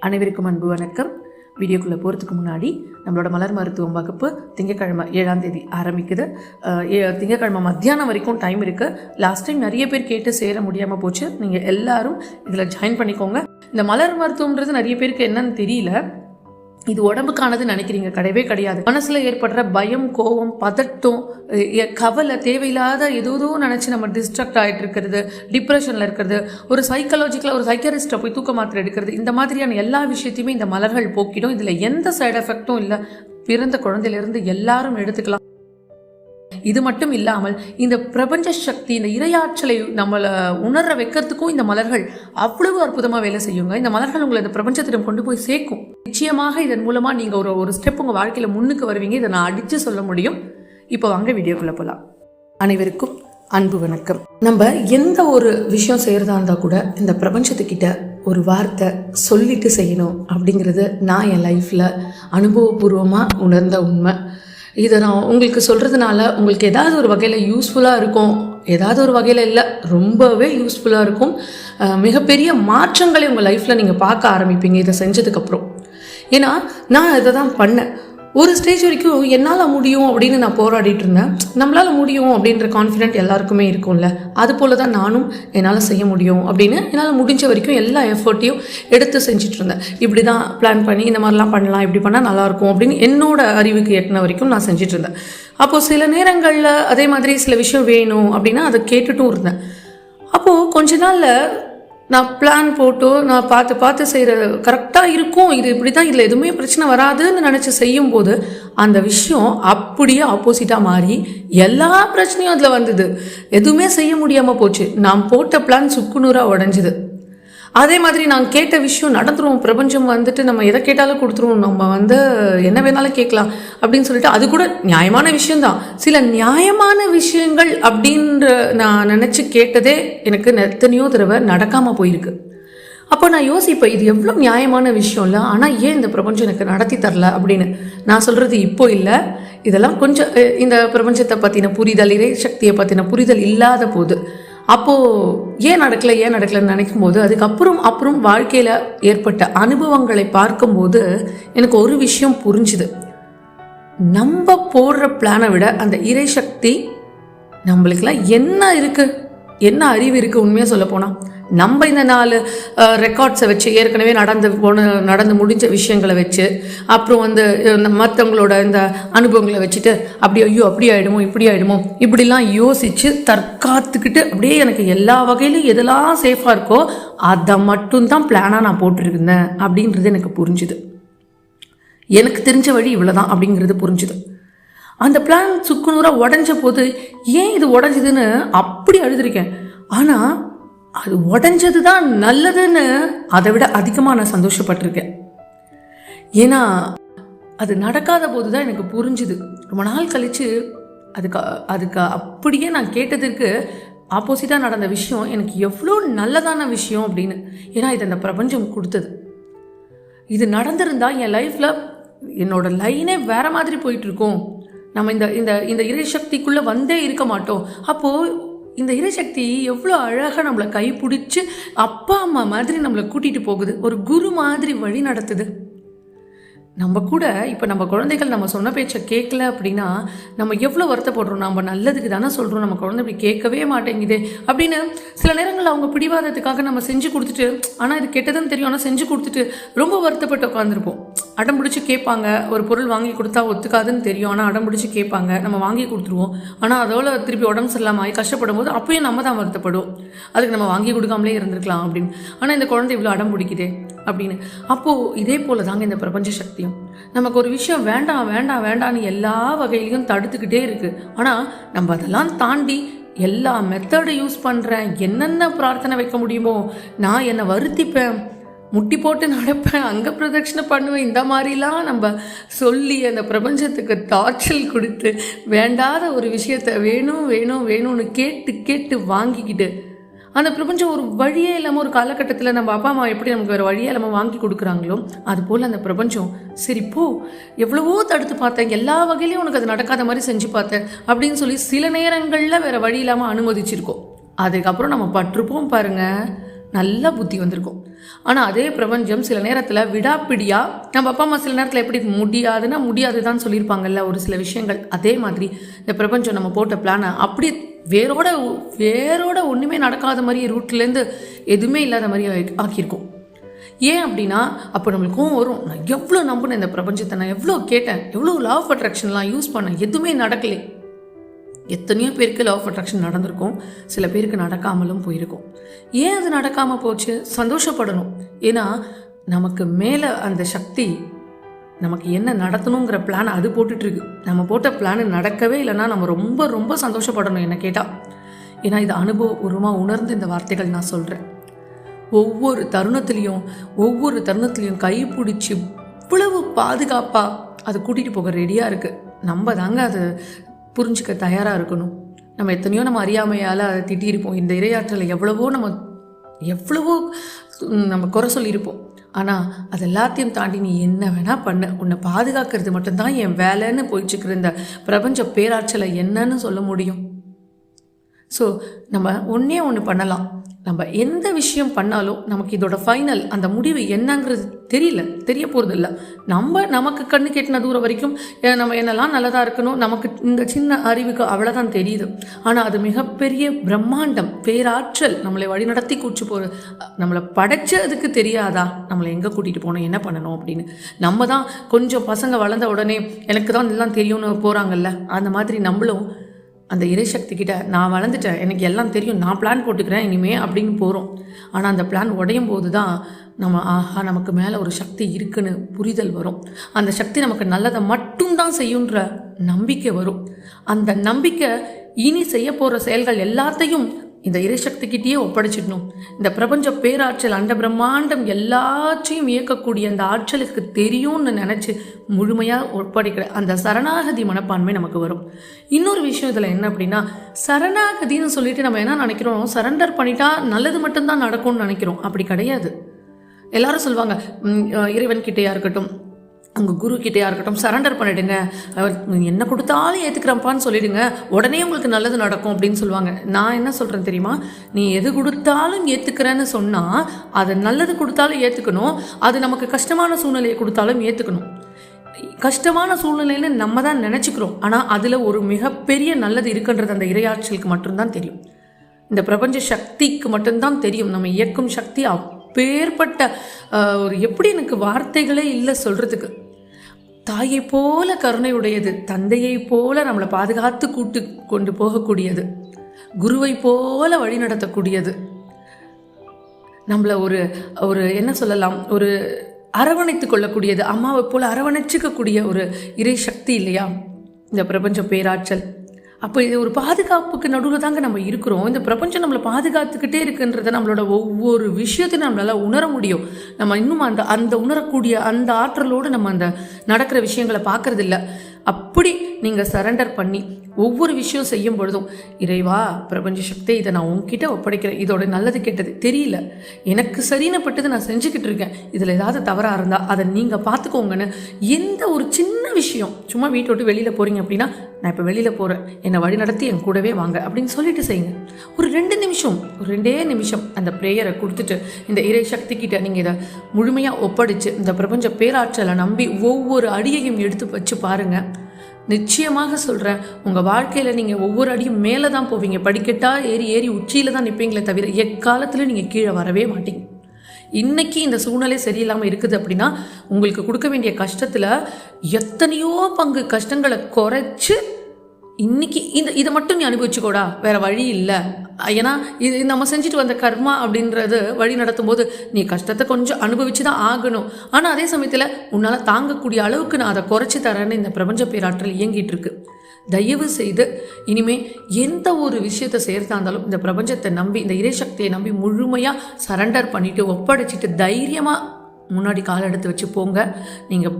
அனைவருக்கும் அன்பு வணக்கம். வீடியோக்குள்ளே போகிறதுக்கு முன்னாடி நம்மளோட மலர் மருத்துவம் வகுப்பு திங்கக்கிழமை ஏழாம் தேதி ஆரம்பிக்குது. திங்கக்கிழமை ஏ- திங்கட்கிழமை மத்தியானம் வரைக்கும் டைம் இருக்குது லாஸ்ட் டைம் நிறைய பேர் கேட்டு சேர முடியாமல் போச்சு. நீங்கள் எல்லாரும் இதில் ஜாயின் பண்ணிக்கோங்க. இந்த மலர் மருத்துவம்ன்றது நிறைய பேருக்கு என்னன்னு தெரியல. இது உடம்புக்கானது நினைக்கிறீங்க? கிடையவே கிடையாது. மனசுல ஏற்படுற பயம் கோவம் பதட்டம் கவலை தேவையில்லாத ஏதோ நினைச்சு நம்ம டிஸ்ட்ராக்ட் ஆகிட்டு இருக்கிறது டிப்ரெஷன்ல இருக்கிறது ஒரு சைக்காலஜிக்கலா ஒரு சைக்கரிஸ்ட்டை போய் தூக்க மாத்திரை எடுக்கிறது இந்த மாதிரியான எல்லா விஷயத்தையுமே இந்த மலர்கள் போக்கிடும். இதுல எந்த சைடு எஃபெக்டும் இல்லை. பிறந்த குழந்தையிலிருந்து எல்லாரும் எடுத்துக்கலாம். இது மட்டும் இல்லாமல் இந்த பிரபஞ்ச சக்தி இந்த இரையாற்றலை நம்மளை உணர வைக்கிறதுக்கும் இந்த மலர்கள் அவ்வளவு அற்புதமாக வேலை செய்யுங்க. இந்த மலர்கள் உங்களை இந்த பிரபஞ்சத்திடம் கொண்டு போய் சேர்க்கும். நிச்சயமாக இதன் மூலமாக நீங்கள் ஒரு ஒரு ஸ்டெப் உங்கள் வாழ்க்கையில் முன்னுக்கு வருவீங்க. இதை நான் அடித்து சொல்ல முடியும். இப்போ வாங்க வீடியோக்குள்ளே போகலாம் அனைவருக்கும் அன்பு வணக்கம். நம்ம எந்த ஒரு விஷயம் செய்கிறதா இருந்தால் கூட இந்த பிரபஞ்சத்துக்கிட்ட ஒரு வார்த்தை சொல்லிட்டு செய்யணும் அப்படிங்கிறது நான் என் லைஃப்பில் அனுபவபூர்வமாக உணர்ந்த உண்மை. இதை நான் உங்களுக்கு சொல்கிறதுனால உங்களுக்கு ஏதாவது ஒரு வகையில் யூஸ்ஃபுல்லாக இருக்கும். ஏதாவது ஒரு வகையில் இல்லை ரொம்பவே யூஸ்ஃபுல்லாக இருக்கும். மிகப்பெரிய மாற்றங்களை உங்கள் லைஃப்பில் நீங்கள் பார்க்க ஆரம்பிப்பீங்க இதை செஞ்சதுக்கப்புறம் ஏன்னா நான் இதை தான் பண்ணேன். ஒரு ஸ்டேஜ் வரைக்கும் என்னால் முடியும் அப்படின்னு நான் போராடிட்டு இருந்தேன். நம்மளால் முடியும் அப்படின்ற கான்ஃபிடென்ட் எல்லாருக்குமே இருக்கும்ல. அது போல தான் நானும் என்னால் செய்ய முடியும் அப்படின்னு என்னால் முடிஞ்ச வரைக்கும் எல்லா எஃபர்ட்டையும் எடுத்து செஞ்சுட்டு இருந்தேன். இப்படி தான் பிளான் பண்ணி இந்த மாதிரிலாம் பண்ணலாம் இப்படி பண்ணால் நல்லாயிருக்கும் அப்படின்னு என்னோட அறிவுக்கு எட்டின வரைக்கும் நான் செஞ்சுட்டு இருந்தேன். அப்போது சில நேரங்களில் அதே மாதிரி சில விஷயம் வேணும் அப்படின்னா அதை கேட்டுட்டும் இருந்தேன். அப்போது கொஞ்ச நாளில் நான் பிளான் போட்டு நான் பார்த்து பார்த்து செய்கிற கரெக்டாக இருக்கும். இது இப்படி தான் இதில் எதுவுமே பிரச்சனை வராதுன்னு நினச்சி செய்யும்போது அந்த விஷயம் அப்படியே ஆப்போசிட்டாக மாறி எல்லா பிரச்சனையும் அதில் வந்தது. எதுவுமே செய்ய முடியாமல் போச்சு. நான் போட்ட பிளான் சுக்குநூறாக உடஞ்சிது. அதே மாதிரி நாங்கள் கேட்ட விஷயம் நடந்துருவோம் பிரபஞ்சம் வந்துட்டு நம்ம எதை கேட்டாலும் கொடுத்துருவோம் நம்ம வந்து என்ன வேணாலும் கேட்கலாம் அப்படின்னு சொல்லிட்டு அது கூட நியாயமான விஷயம்தான். சில நியாயமான விஷயங்கள் அப்படின்ற நான் நினச்சி கேட்டதே எனக்கு எத்தனையோ தடவை நடக்காமல் போயிருக்கு. அப்போ நான் யோசிப்பேன் இது எவ்வளோ நியாயமான விஷயம் இல்லை ஆனால் ஏன் இந்த பிரபஞ்சம் எனக்கு நடத்தி தரல அப்படின்னு? நான் சொல்கிறது இப்போ இல்லை. இதெல்லாம் கொஞ்சம் இந்த பிரபஞ்சத்தை பற்றின புரிதல் இறை சக்தியை பற்றின புரிதல் இல்லாத போது. அப்போது ஏன் நடக்கலை ஏன் நடக்கலைன்னு நினைக்கும் போது அதுக்கப்புறம் அப்புறம் வாழ்க்கையில் ஏற்பட்ட அனுபவங்களை பார்க்கும்போது எனக்கு ஒரு விஷயம் புரிஞ்சுது. நம்ம போடுற பிளானை விட அந்த இறை சக்தி நம்மளுக்கெல்லாம் என்ன இருக்குது என்ன அறிவு இருக்குது உண்மையாக சொல்ல போனால் நம்ம இந்த நாலு ரெக்கார்ட்ஸை வச்சு ஏற்கனவே நடந்து போன நடந்து முடிஞ்ச விஷயங்களை வச்சு அப்புறம் வந்து மற்றவங்களோட இந்த அனுபவங்களை வச்சுட்டு அப்படி ஐயோ அப்படி ஆகிடுமோ இப்படி ஆகிடுமோ இப்படிலாம் யோசித்து தற்காத்துக்கிட்டு அப்படியே எனக்கு எல்லா வகையிலும் எதெல்லாம் சேஃபாக இருக்கோ அதை மட்டும்தான் பிளானாக நான் போட்டிருந்தேன் அப்படின்றது எனக்கு புரிஞ்சுது. எனக்கு தெரிஞ்ச வழி இவ்வளோதான் அப்படிங்கிறது புரிஞ்சுது. அந்த பிளான் சுக்குநூறாக உடஞ்ச போது ஏன் இது உடஞ்சிதுன்னு அப்படி அழுதுருக்கேன். ஆனால் அது உடஞ்சது தான் நல்லதுன்னு அதை விட அதிகமாக நான் சந்தோஷப்பட்டிருக்கேன். ஏன்னா அது நடக்காத போது தான் எனக்கு புரிஞ்சுது. ரொம்ப நாள் கழிச்சு அதுக்கு அதுக்கு அப்படியே நான் கேட்டதற்கு ஆப்போசிட்டாக நடந்த விஷயம் எனக்கு எவ்வளோ நல்லதான விஷயம் அப்படின்னு. ஏன்னா இது அந்த பிரபஞ்சம் கொடுத்தது. இது நடந்திருந்தால் என் லைஃப்பில் என்னோட லைனே வேறு மாதிரி போயிட்டுருக்கோம் நம்ம இந்த இந்த இந்த இறைசக்திக்குள்ளே வந்தே இருக்க மாட்டோம். அப்போது இந்த இறைசக்தி எவ்வளோ அழகாக நம்மளை கைப்பிடிச்சு அப்பா அம்மா மாதிரி நம்மளை கூட்டிகிட்டு போகுது. ஒரு குரு மாதிரி வழி நடத்துது. நம்ம கூட இப்போ நம்ம குழந்தைகள் நம்ம சொன்ன பேச்சை கேட்கல அப்படின்னா நம்ம எவ்வளோ வருத்தப்படுறோம்? நம்ம நல்லதுக்கு தானே சொல்கிறோம் நம்ம குழந்தை இப்படி கேட்கவே மாட்டேங்குது அப்படின்னு சில நேரங்களில் அவங்க பிடிவாதத்துக்காக நம்ம செஞ்சு கொடுத்துட்டு ஆனால் இது கெட்டதுன்னு தெரியும். ஆனால் செஞ்சு கொடுத்துட்டு ரொம்ப வருத்தப்பட்டு உட்காந்துருப்போம் அடம் பிடிச்சி கேட்பாங்க. ஒரு பொருள் வாங்கி கொடுத்தா ஒத்துக்காதுன்னு தெரியும். ஆனால் அடம் பிடிச்சி கேட்பாங்க. நம்ம வாங்கி கொடுத்துருவோம். ஆனால் அதோட திருப்பி உடம்பு சரியில்லாமல் ஆகி கஷ்டப்படும் போது அப்பயும் நம்ம தான் வருத்தப்படுவோம். அதுக்கு நம்ம வாங்கி கொடுக்காமலே இருந்திருக்கலாம் அப்படின்னு. ஆனால் இந்த குழந்தை இவ்வளோ அடம் பிடிக்குதே. அப்படின்னு. அப்போது இதே போல தாங்க இந்த பிரபஞ்ச சக்தியும். நமக்கு ஒரு விஷயம் வேண்டாம் வேண்டாம் வேண்டாம்னு எல்லா வகையிலையும் தடுத்துக்கிட்டே இருக்குது ஆனால் நம்ம அதெல்லாம் தாண்டி எல்லா மெத்தடை யூஸ் பண்ணுறேன் என்னென்ன பிரார்த்தனை வைக்க முடியுமோ நான் என்னை வருத்திப்பேன் முட்டி போட்டு நடப்பேன் அங்கே பிரதட்சணை பண்ணுவேன் இந்த மாதிரிலாம் நம்ம சொல்லி அந்த பிரபஞ்சத்துக்கு டார்ச்சல் கொடுத்து வேண்டாத ஒரு விஷயத்த வேணும் வேணும் வேணும்னு கேட்டு கேட்டு வாங்கிக்கிட்டு அந்த பிரபஞ்சம் ஒரு வழியே இல்லாமல் ஒரு காலகட்டத்தில் நம்ம அப்பா அம்மா எப்படி நமக்கு வேறு வழியே இல்லாமல் வாங்கி கொடுக்குறாங்களோ அது போல் அந்த பிரபஞ்சம். சரி போ. எவ்வளவோ தடுத்து பார்த்தேன். எல்லா வகையிலையும் உனக்கு அது நடக்காத மாதிரி செஞ்சு பார்த்தேன் அப்படின்னு சொல்லி சில நேரங்களில் வேறு வழி இல்லாமல் அனுமதிச்சிருக்கோம். அதுக்கப்புறம் நம்ம பட்டிருப்போம் பாருங்க. நல்ல புத்தி வந்திருக்கும். ஆனால் அதே பிரபஞ்சம் சில நேரத்தில் விடாப்பிடியா நம்ம அப்பா அம்மா சில நேரத்தில் எப்படி முடியாதுன்னா முடியாதுதான் சொல்லியிருப்பாங்கல்ல ஒரு சில விஷயங்கள். அதே மாதிரி இந்த பிரபஞ்சம் நம்ம போட்ட பிளானை அப்படி வேரோட வேரோட ஒன்றுமே நடக்காத மாதிரி ரூட்லேருந்து எதுவுமே இல்லாத மாதிரி ஆக்கியிருக்கோம் ஆக்கியிருக்கும். ஏன் அப்படின்னா அப்போ நம்மளுக்கும் வரும். நான் எவ்வளோ நம்பினேன் இந்த பிரபஞ்சத்தை நான் எவ்வளோ கேட்டேன். எவ்வளோ லவ் ஆஃப் அட்ராக்ஷன்லாம் யூஸ் பண்ணேன். எதுவுமே நடக்கலை. எத்தனையோ பேருக்கு லவ் ஆஃப் அட்ராக்ஷன் நடந்திருக்கும். சில பேருக்கு நடக்காமலும் போயிருக்கும். ஏன் அது நடக்காமல் போச்சு? சந்தோஷப்படணும். ஏன்னா நமக்கு மேலே அந்த சக்தி நமக்கு என்ன நடத்தணுங்கிற பிளான் அது போட்டுட்ருக்கு நம்ம போட்ட பிளான் நடக்கவே இல்லைன்னா நம்ம ரொம்ப ரொம்ப சந்தோஷப்படணும் என்ன கேட்டால் ஏன்னா இது அனுபவபூர்வமாக உணர்ந்து இந்த வார்த்தைகள் நான் சொல்கிறேன் ஒவ்வொரு தருணத்துலேயும் ஒவ்வொரு தருணத்துலேயும் கை பிடிச்சி இவ்வளவு பாதுகாப்பாக அது கூட்டிகிட்டு போக ரெடியாக இருக்குது நம்ம தாங்க அது புரிஞ்சுக்க தயாராக இருக்கணும். நம்ம எத்தனையோ நம்ம அறியாமையால் அதை திட்டியிருப்போம். இந்த இரையாற்றலை எவ்வளவோ நம்ம எவ்வளவோ நம்ம குறை சொல்லியிருப்போம். ஆனால் அது எல்லாத்தையும் தாண்டி நீ என்ன வேணால் பண்ண. உன்னை பாதுகாக்கிறது மட்டும்தான் என் வேலைன்னு போயிட்டுருக்கிற இந்த பிரபஞ்ச பேராற்றலை என்னன்னு சொல்ல முடியும். ஸோ நம்ம ஒன்றே ஒன்று பண்ணலாம். நம்ம எந்த விஷயம் பண்ணாலும் நமக்கு இதோட ஃபைனல் அந்த முடிவு என்னங்கிறது தெரியல தெரிய போகிறதில்ல இல்லை நம்ம நமக்கு கண்ணு கெட்டின தூரம் வரைக்கும் நம்ம என்னெல்லாம் நல்லதாக இருக்கணும் நமக்கு இந்த சின்ன அறிவுக்கு அவ்வளோதான் தெரியுது. ஆனால் அது மிகப்பெரிய பிரம்மாண்டம் பேராற்றல் நம்மளை வழிநடத்தி கூச்சு போகிற நம்மளை படைச்சதுக்கு தெரியாதா? நம்மளை எங்கே கூட்டிகிட்டு போகணும் என்ன பண்ணணும் அப்படின்னு. நம்ம தான் கொஞ்சம் பசங்க வளர்ந்த உடனே எனக்கு தான் இதெல்லாம் தெரியும்னு போகிறாங்கல்ல அந்த மாதிரி நம்மளும் அந்த இறைசக்தி கிட்ட நான் வளர்ந்துட்டேன். எனக்கு எல்லாம் தெரியும். நான் பிளான் போட்டுக்கிறேன். இனிமே அப்படின்னு போகிறோம் ஆனால் அந்த பிளான் உடையும் போது தான் நம்ம ஆஹா நமக்கு மேலே ஒரு சக்தி இருக்குன்னு புரிதல் வரும். அந்த சக்தி நமக்கு நல்லதை மட்டும்தான் செய்யுன்ற நம்பிக்கை வரும். அந்த நம்பிக்கை இனி செய்ய போகிற செயல்கள் எல்லாத்தையும் இந்த இறைசக்திக்கிட்டேயே ஒப்படைச்சிடணும். இந்த பிரபஞ்ச பேராற்றல் அண்ட பிரம்மாண்டம் எல்லாத்தையும் இயக்கக்கூடிய அந்த ஆற்றலுக்கு தெரியும்னு நினச்சி முழுமையாக ஒப்படைக்கிற அந்த சரணாகதி மனப்பான்மை நமக்கு வரும். இன்னொரு விஷயம் இதில் என்ன அப்படின்னா சரணாகதின்னு சொல்லிட்டு நம்ம என்ன நினைக்கிறோம்? சரண்டர் பண்ணிட்டா நல்லது மட்டும்தான் நடக்கும்னு நினைக்கிறோம். அப்படி கிடையாது. எல்லாரும் சொல்லுவாங்க இறைவன்கிட்டேயா இறைவன் கிட்டேயா இருக்கட்டும் உங்கள் குரு கிட்டேயா இருக்கட்டும் சரண்டர் பண்ணிடுங்க. அவர் என்ன கொடுத்தாலும் ஏற்றுக்கிறப்பான்னு சொல்லிடுங்க. உடனே உங்களுக்கு நல்லது நடக்கும் அப்படின்னு சொல்லுவாங்க. நான் என்ன சொல்கிறேன் தெரியுமா? நீ எது கொடுத்தாலும் ஏற்றுக்கிறேன்னு சொன்னால் அது நல்லது கொடுத்தாலும் ஏற்றுக்கணும் அது நமக்கு கஷ்டமான சூழ்நிலையை கொடுத்தாலும் ஏற்றுக்கணும் கஷ்டமான சூழ்நிலையில நம்ம தான் நினச்சிக்கிறோம். ஆனால் அதில் ஒரு மிகப்பெரிய நல்லது இருக்குன்றது அந்த இரையாற்றலுக்கு மட்டும்தான் தெரியும். இந்த பிரபஞ்ச சக்திக்கு மட்டும்தான் தெரியும். நம்ம இயக்கும் சக்தி அப்பேற்பட்ட ஒரு எப்படி எனக்கு வார்த்தைகளே இல்லை சொல்கிறதுக்கு தாயை போல கருணை உடையது தந்தையை போல நம்மளை பாதுகாத்து கூட்டு கொண்டு போகக்கூடியது குருவை போல வழி நடத்தக்கூடியது. நம்மளை ஒரு ஒரு என்ன சொல்லலாம் ஒரு அரவணைத்து கொள்ளக்கூடியது அம்மாவை போல அரவணைச்சிக்கக்கூடிய ஒரு இறை சக்தி இல்லையா? இந்த பிரபஞ்ச பேராற்றல். அப்போ இது ஒரு பாதுகாப்புக்கு நடுவில் தாங்க நம்ம இருக்கிறோம். இந்த பிரபஞ்சம் நம்மளை பாதுகாத்துக்கிட்டே இருக்குன்றத நம்மளோட ஒவ்வொரு விஷயத்தையும் நம்மளால் உணர முடியும். நம்ம இன்னும் அந்த அந்த உணரக்கூடிய அந்த ஆற்றலோடு நம்ம அந்த நடக்கிற விஷயங்களை பார்க்கறதில்ல. அப்படி நீங்கள் சரண்டர் பண்ணி ஒவ்வொரு விஷயம் செய்யும் பொழுதும் இறைவா பிரபஞ்ச சக்தி இதை நான் உங்ககிட்ட ஒப்படைக்கிறேன். இதோட நல்லது கெட்டது தெரியல. எனக்கு சரினப்பட்டது நான் செஞ்சுக்கிட்டு இருக்கேன். இதில் ஏதாவது தவறாக இருந்தால் அதை நீங்கள் பார்த்துக்கோங்கன்னு எந்த ஒரு சின்ன விஷயம் சும்மா வீட்டை விட்டு வெளியில் போகிறீங்க அப்படின்னா நான் இப்போ வெளியில் போகிறேன் என்னை வழி நடத்தி என் கூடவே வாங்க அப்படின்னு சொல்லிட்டு செய்யுங்க. ஒரு ரெண்டு நிமிஷம் ஒரு ரெண்டே நிமிஷம் அந்த ப்ரேயரை கொடுத்துட்டு இந்த இறை சக்தி கிட்ட நீங்கள் இதை முழுமையாக ஒப்படைச்சு இந்த பிரபஞ்ச பேராற்றலை நம்பி ஒவ்வொரு அடியையும் எடுத்து வச்சு பாருங்கள் நிச்சயமாக சொல்கிறேன் உங்கள் வாழ்க்கையில் நீங்கள் ஒவ்வொரு அடியும் மேலே தான் போவீங்க. படிக்கட்டாக ஏறி ஏறி உச்சியில் தான் நிற்பீங்களே தவிர எக்காலத்தில் நீங்கள் கீழே வரவே மாட்டீங்க. இன்னைக்கு இந்த சூழ்நிலை சரியில்லாமல் இருக்குது அப்படின்னா உங்களுக்கு கொடுக்க வேண்டிய கஷ்டத்தில் எத்தனையோ பங்கு கஷ்டங்களை குறைச்சி இன்னைக்கு இந்த இதை மட்டும் நீ அனுபவிச்சுக்கோடா. வேற வழி இல்லை. ஏன்னா இது நம்ம செஞ்சுட்டு வந்த கர்மா அப்படின்றது வழி நடத்தும் போது நீ கஷ்டத்தை கொஞ்சம் அனுபவிச்சு தான் ஆகணும். ஆனால் அதே சமயத்தில் உன்னால் தாங்கக்கூடிய அளவுக்கு நான் அதை குறைச்சி தரேன்னு இந்த பிரபஞ்ச பேராற்றல் இயங்கிட்டு இருக்கு தயவு செய்து இனிமே எந்த ஒரு விஷயத்தை சேர்த்தா இருந்தாலும் இந்த பிரபஞ்சத்தை நம்பி இந்த இறைசக்தியை நம்பி முழுமையாக சரண்டர் பண்ணிட்டு ஒப்படைச்சிட்டு தைரியமாக முன்னாடி கால் எடுத்து வச்சு போங்க. நீங்கள்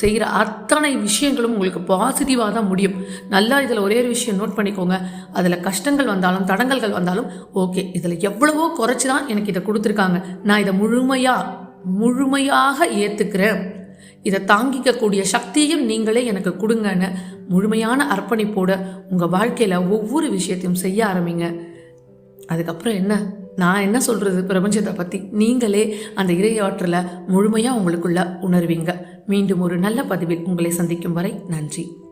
செய்கிற அத்தனை விஷயங்களும் உங்களுக்கு பாசிட்டிவாக தான் முடியும். நல்லா இதில் ஒரே ஒரு விஷயம் நோட் பண்ணிக்கோங்க. அதில் கஷ்டங்கள் வந்தாலும் தடங்கல்கள் வந்தாலும் ஓகே இதில் எவ்வளவோ குறைச்சி தான் எனக்கு இதை கொடுத்துருக்காங்க. நான் இதை முழுமையாக முழுமையாக ஏற்றுக்கிறேன் இதை தாங்கிக்கக்கூடிய சக்தியும் நீங்களே எனக்கு கொடுங்கன்னு முழுமையான அர்ப்பணிப்போட உங்கள் வாழ்க்கையில் ஒவ்வொரு விஷயத்தையும் செய்ய ஆரம்பிங்க. அதுக்கப்புறம் என்ன? நான் என்ன சொல்கிறது பிரபஞ்சத்தை பற்றி நீங்களே அந்த இறையாற்றலை முழுமையாக உங்களுக்குள்ள உணர்வீங்க. மீண்டும் ஒரு நல்ல பதிவில் உங்களை சந்திக்கும் வரை நன்றி.